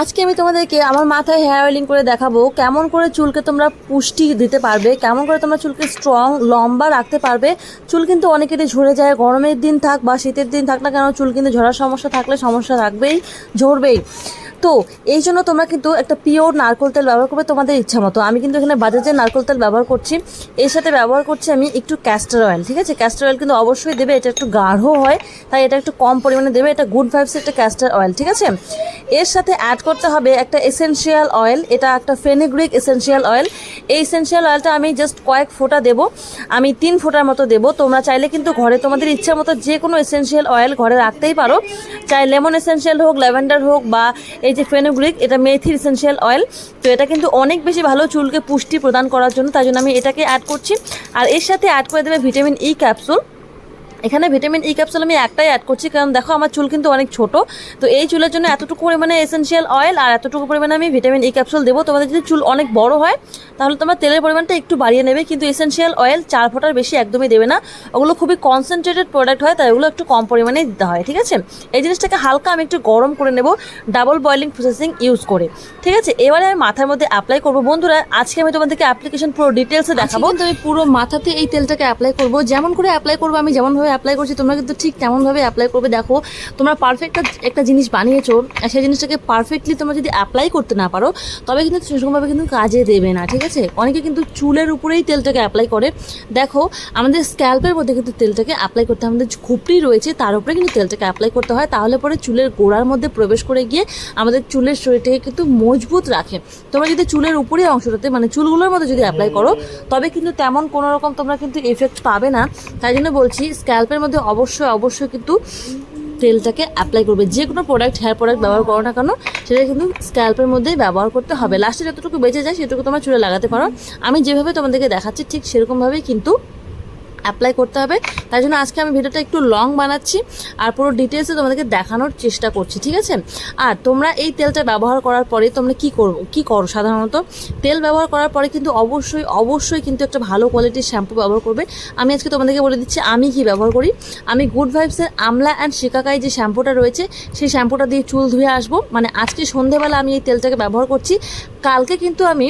আজকে আমি তোমাদেরকে আমার মাথায় হেয়ার অয়েলিং করে দেখাবো, কেমন করে চুলকে তোমরা পুষ্টি দিতে পারবে, কেমন করে তোমরা চুলকে স্ট্রং লম্বা রাখতে পারবে। চুল কিন্তু অনেকেরই ঝরে যায়, গরমের দিন থাক বা শীতের দিন থাক না কেন, চুল কিন্তু ঝরার সমস্যা থাকলে সমস্যা থাকবেই ঝরবেই। তো, এই জন্য তোমরা কিন্তু একটা পিওর নারকোল তেল ব্যবহার করবে তোমাদের ইচ্ছা মতো। আমি কিন্তু এখানে বাজাজের নারকোল তেল ব্যবহার করছি, এর সাথে ব্যবহার করছি আমি একটু ক্যাস্টার অয়েল ঠিক আছে? ক্যাস্টার অয়েল কিন্তু অবশ্যই দেবে, এটা একটু গাঢ় হয়, তাই এটা একটু কম পরিমাণে দেবে, এটা গুড ভাইবসের একটা ক্যাস্টার অয়েল ঠিক আছে? এর সাথে অ্যাড করতে হবে একটা এসেনশিয়াল অয়েল এটা একটা ফেনিগ্রিক এসেনশিয়াল অয়েল এই এসেনশিয়াল অয়েলটা আমি জাস্ট কয়েক ফোঁটা দেবো। আমি তিন ফোঁটার মতো দেবো। তোমরা চাইলে কিন্তু ঘরে তোমাদের ইচ্ছা মতো যে কোনো এসেনশিয়াল অয়েল ঘরে রাখতেই পারো। চাই লেমন এসেনশিয়াল হোক, ল্যাভেন্ডার হোক বা এই যে ফেনোগ্রিক এটা মেথির এসেনশিয়াল অয়েল তো এটা কিন্তু অনেক বেশি ভালো চুলকে পুষ্টি প্রদান করার জন্য, তাই জন্য আমি এটাকে অ্যাড করছি। আর এর সাথে অ্যাড করে দেবে ভিটামিন ই ক্যাপসুল এখানে ভিটামিন ই ক্যাপসুল আমি একটাই অ্যাড করছি কারণ দেখো আমার চুল কিন্তু অনেক ছোট। তো এই চুলের জন্য এতটুকু পরিমাণে এসেনশিয়াল অয়েল আর এতটুকু পরিমাণে আমি ভিটামিন ই ক্যাপসুল দেবো। তোমাদের যদি চুল অনেক বড় হয় তাহলে তোমার তেলের পরিমাণটা একটু বাড়িয়ে নেবে কিন্তু এসেনশিয়াল অয়েল চার ফোঁটার বেশি একদমই দেবে না। ওগুলো খুবই কনসেন্ট্রেটেড প্রোডাক্ট হয় তাই ওগুলো একটু কম পরিমাণে দিতে হয় ঠিক আছে? এই জিনিসটাকে হালকা আমি একটু গরম করে নেব ডাবল বয়েলিং প্রসেসিং ইউজ করে ঠিক আছে? এবারে আমি মাথার মধ্যে অ্যাপ্লাই করব। বন্ধুরা আজকে আমি তোমাদেরকে অ্যাপ্লিকেশন পুরো ডিটেলসে দেখাবো। কিন্তু আমি পুরো মাথাতে এই তেলটাকে অ্যাপ্লাই করব। যেমন করে অ্যাপ্লাই করব আমি যেমনভাবে অ্যাপ্লাই করছি, তোমরা কিন্তু ঠিক তেমনভাবে অ্যাপ্লাই করবে দেখো, তোমরা পারফেক্ট একটা জিনিস বানিয়েছো সেই জিনিসটাকে পারফেক্টলি তোমরা যদি অ্যাপ্লাই করতে না পারো, তবে কিন্তু সেরকমভাবে কিন্তু কাজে দেবে না, ঠিক আছে? অনেকে কিন্তু চুলের উপরেই তেলটাকে অ্যাপ্লাই করে। দেখো, আমাদের স্ক্যাল্পের মধ্যে কিন্তু তেলটাকে অ্যাপ্লাই করতে আমাদের খুপড়ি রয়েছে, তার উপরে কিন্তু তেলটাকে অ্যাপ্লাই করতে হয়, তাহলে পরে চুলের গোড়ার মধ্যে প্রবেশ করে গিয়ে আমাদের চুলের শরীরটাকে কিন্তু মজবুত রাখে। তোমরা যদি চুলের উপরে অংশটাতে মানে চুলগুলোর মধ্যে যদি অ্যাপ্লাই করো, তবে কিন্তু তেমন কোনো রকম তোমরা কিন্তু এফেক্ট পাবে না। তাই জন্য বলছি স্ক্যাল্পের মধ্যে অবশ্যই অবশ্যই কিন্তু তেলটাকে অ্যাপ্লাই করবে। যে কোনো প্রোডাক্ট হেয়ার প্রোডাক্ট ব্যবহার করো না কেন সেটা কিন্তু স্ক্যাল্পের মধ্যেই ব্যবহার করতে হবে। লাস্টে যতটুকু বেঁচে যায়, সেটুকু তোমার চুলে লাগাতে পারো। আমি যেভাবে তোমাদেরকে দেখাচ্ছি, ঠিক সেরকমভাবেই কিন্তু অ্যাপ্লাই করতে হবে। তাই জন্য আজকে আমি ভিডিওটা একটু লং বানাচ্ছি আর পুরো ডিটেলসে তোমাদেরকে দেখানোর চেষ্টা করছি, ঠিক আছে? আর তোমরা এই তেলটা ব্যবহার করার পরে তোমরা কি করো কি করো সাধারণত? তেল ব্যবহার করার পরে কিন্তু অবশ্যই অবশ্যই কিন্তু একটা ভালো কোয়ালিটির শ্যাম্পু ব্যবহার করবে। আমি আজকে তোমাদেরকে বলে দিচ্ছি, আমি কি ব্যবহার করি? আমি গুড ভাইবসের আমলা অ্যান্ড শিকাকাই যে শ্যাম্পুটা রয়েছে, সেই শ্যাম্পুটা দিয়ে চুল ধুয়ে আসব। মানে আজকে সন্ধেবেলা আমি এই তেলটাকে ব্যবহার করছি। কালকে কিন্তু আমি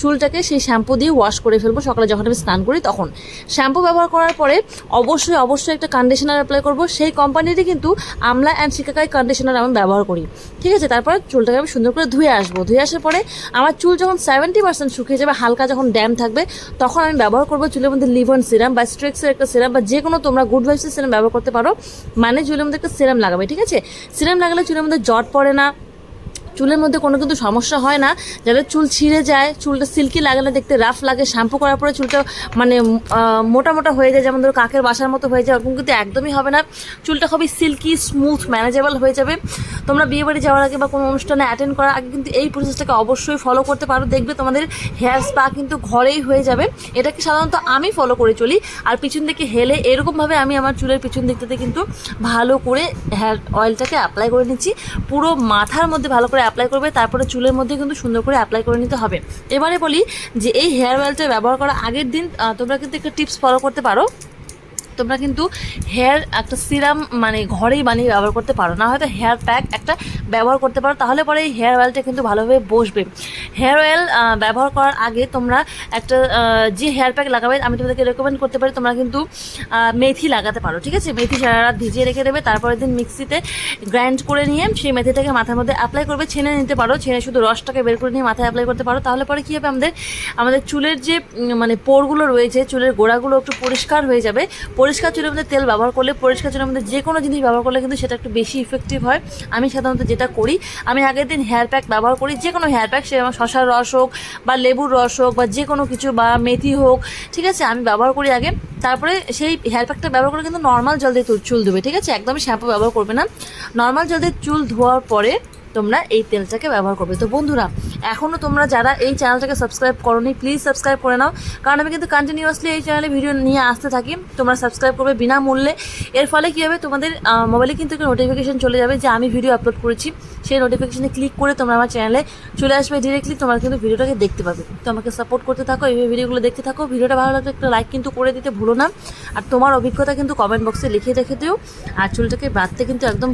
চুলটাকে সেই শ্যাম্পু দিয়ে ওয়াশ করে ফেলব। সকালে যখন আমি স্নান করি তখন। শ্যাম্পু ব্যবহার করার পরে অবশ্যই অবশ্যই একটা কন্ডিশনার অ্যাপ্লাই করব। সেই কোম্পানিরই কিন্তু আমলা অ্যান্ড শিকাকাই কন্ডিশনার আমি ব্যবহার করি। ঠিক আছে? তারপরে চুলটাকে আমি সুন্দর করে ধুয়ে আসব। ধুয়ে আসার পরে আমার চুল যখন সেভেন্টি পার্সেন্ট শুকিয়ে যাবে, হালকা যখন ড্যাম থাকবে, তখন আমি ব্যবহার করব চুলের মধ্যে লিভন সিরাম বা স্ট্রেক্সের একটা সিরাম বা যে কোনো তোমরা গুড ভাইসের সিরাম ব্যবহার করতে পারো। মানে চুলের মধ্যে একটা সিরাম লাগাবে। ঠিক আছে? সিরাম লাগালে চুলের মধ্যে জট পড়ে না। চুলের মধ্যে কোনো কিন্তু সমস্যা হয় না। যাদের চুল ছিঁড়ে যায়, চুলটা সিল্কি লাগালে দেখতে রাফ লাগে। শ্যাম্পু করার পরে চুলটা মানে মোটা মোটা হয়ে যায়। যেমন ধরো কাকের বাসার মতো হয়ে যায়, ওরকম কিন্তু একদমই হবে না। চুলটা খুবই সিল্কি স্মুথ ম্যানেজেবল হয়ে যাবে। তোমরা বিয়ে বাড়ি যাওয়ার আগে বা কোনো অনুষ্ঠানে অ্যাটেন্ড করার আগে কিন্তু এই প্রসেসটাকে অবশ্যই ফলো করতে পারো। দেখবে তোমাদের হেয়ার স্পা কিন্তু ঘরেই হয়ে যাবে। এটাকে সাধারণত আমি ফলো করে চলি। আর পিছন দিকে হেলে এরকমভাবে আমি আমার চুলের পিছন দিকটাতে কিন্তু ভালো করে হেয়ার অয়েলটাকে অ্যাপ্লাই করে নিচ্ছি। পুরো মাথার মধ্যে ভালো করে অ্যাপ্লাই করবে, তারপরে চুলের মধ্যে কিন্তু সুন্দর করে অ্যাপ্লাই করে নিতে হবে। এবারে বলি যে এই হেয়ার অয়েলটা ব্যবহার করার আগের দিন তোমরা কিন্তু একটা টিপস ফলো করতে পারো। তোমরা কিন্তু হেয়ার একটা সিরাম মানে ঘরেই বানিয়ে ব্যবহার করতে পারো। না হয়তো হেয়ার প্যাক একটা ব্যবহার করতে পারো, তাহলে পরে এই হেয়ার অয়েলটা কিন্তু ভালোভাবে বসবে। হেয়ার অয়েল ব্যবহার করার আগে তোমরা একটা যে হেয়ার প্যাক লাগাবে, আমি তোমাদেরকে রেকমেন্ড করতে পারি, তোমরা কিন্তু মেথি লাগাতে পারো, ঠিক আছে? মেথি সারা রাত ভিজিয়ে রেখে দেবে, তারপরের দিন মিক্সিতে গ্রাইন্ড করে নিয়ে সেই মেথিটাকে মাথার মধ্যে অ্যাপ্লাই করবে, ছেনে নিতে পারো, ছেনে শুধু রসটাকে বের করে নিয়ে মাথায় অ্যাপ্লাই করতে পারো, তাহলে পরে কী হবে আমাদের আমাদের চুলের যে মানে পোরগুলো রয়েছে, চুলের গোড়াগুলো একটু পরিষ্কার হয়ে যাবে পরিষ্কার চুলের মধ্যে তেল ব্যবহার করলে, পরিষ্কার চুলের মধ্যে যে কোনো জিনিস ব্যবহার করলে কিন্তু সেটা একটু বেশি ইফেক্টিভ হয়। আমি সাধারণত যেটা করি, আমি আগের দিন হেয়ার প্যাক ব্যবহার করি, যে কোনো হেয়ার প্যাক সে আমার শশার রস হোক বা লেবুর রস হোক বা যে কোনো কিছু বা মেথি হোক, ঠিক আছে? আমি ব্যবহার করি আগে। তারপরে সেই হেয়ার প্যাকটা ব্যবহার করে কিন্তু নর্মাল জল দিয়ে চুল- ধুবে, ঠিক আছে? একদমই শ্যাম্পু ব্যবহার করবে না। নর্মাল জল দিয়ে চুল ধোয়ার পরে তোমরা এই তেলটাকে ব্যবহার করবে। তো বন্ধুরা এখনও তোমরা যারা এই চ্যানেলটাকে সাবস্ক্রাইব করোনি প্লিজ সাবস্ক্রাইব করে নাও। কারণ আমি কিন্তু কন্টিনিউয়াসলি এই চ্যানেলে ভিডিও নিয়ে আসতে থাকি। তোমরা সাবস্ক্রাইব করবে বিনামূল্যে। এর ফলে কী হবে, তোমাদের মোবাইলে কিন্তু একটা নোটিফিকেশন চলে যাবে যে আমি ভিডিও আপলোড করেছি। সেই নোটিফিকেশানে ক্লিক করে তোমরা আমার চ্যানেলে চলে আসবে। ডিরেক্টলি তোমরা কিন্তু ভিডিওটাকে দেখতে পাবে। তো আমাকে সাপোর্ট করতে থাকো, এইভাবে ভিডিওগুলো দেখতে থাকো। ভিডিওটা ভালো লাগলে একটা লাইক কিন্তু করে দিতে ভুলো না। আর তোমার অভিজ্ঞতা কিন্তু কমেন্ট বক্সে লিখে রেখে দিও। আর চুলটাকে বাঁধতে কিন্তু একদম